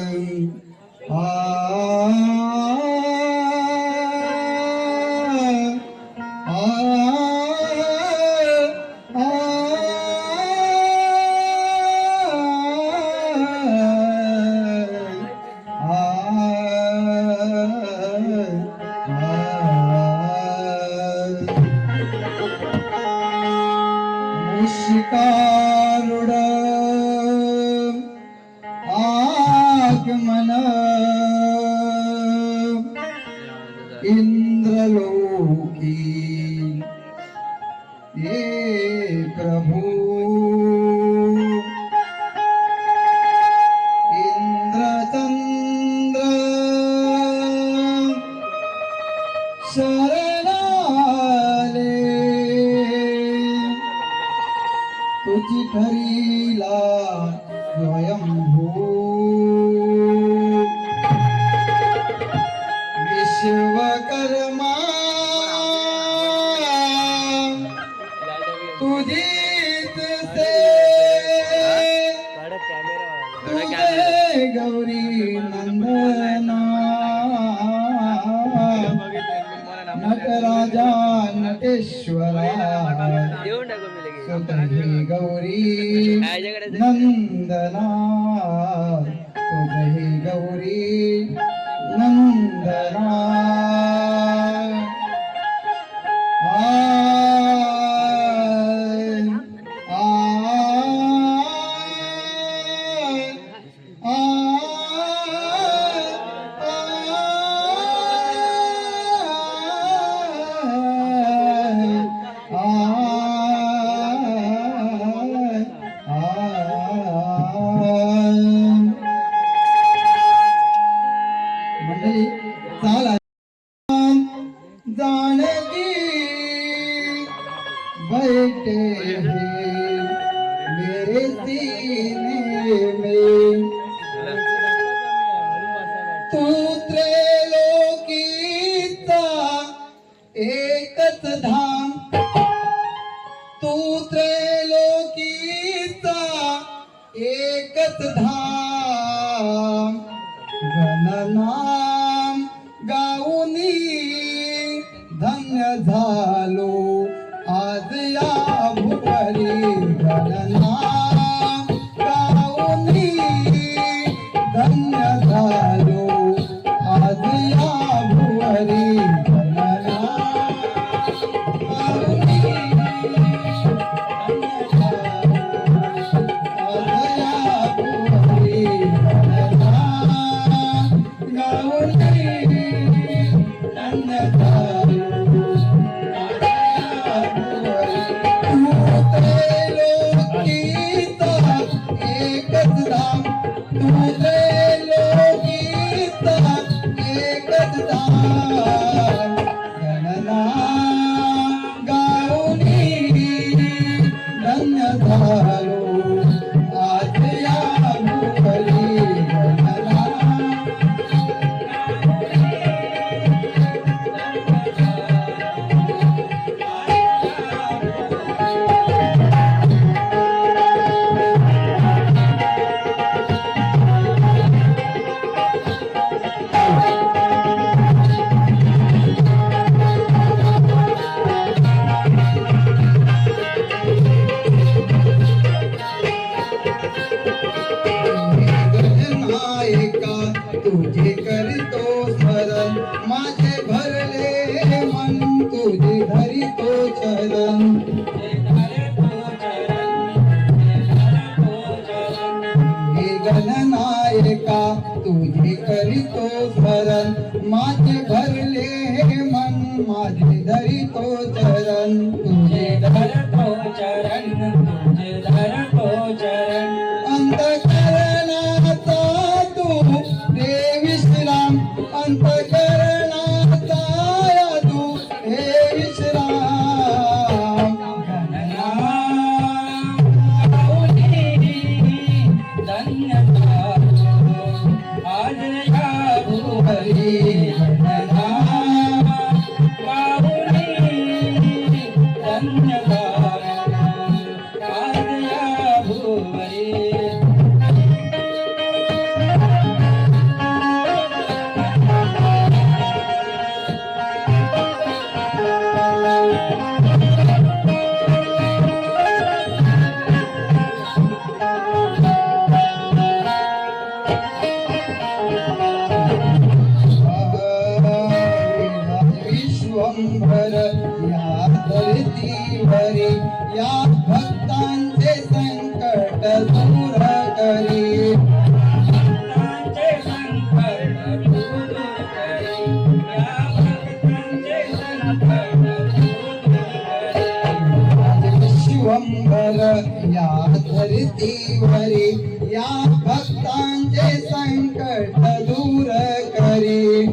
à, മന गौरी नंदना। नटराजा नटेश्वरा। सुतरी गौरी नंदना। ধাম গণনা राम गणनायका तुझे करीतो स्मरण माझे भरले हे मन माझे धरितो चरण. तुझे धरतो चरण तुझे धरतो चरण. अंधकार या भक्तांचे संकट दूर करी विश्वंभर या धरतीवरी या भक्तांचे संकट दूर करी.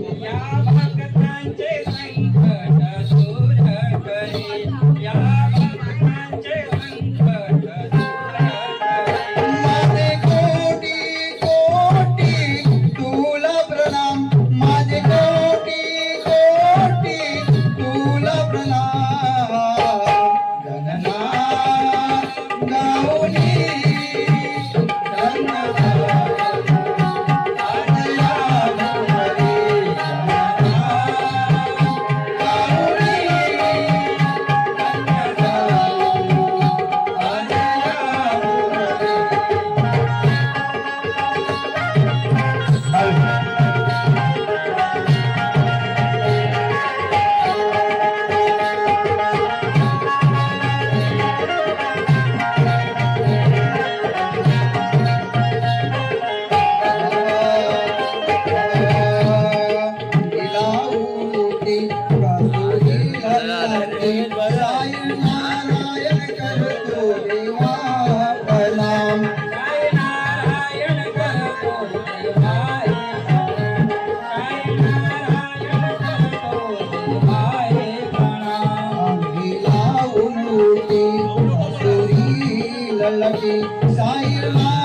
I'm Zaira.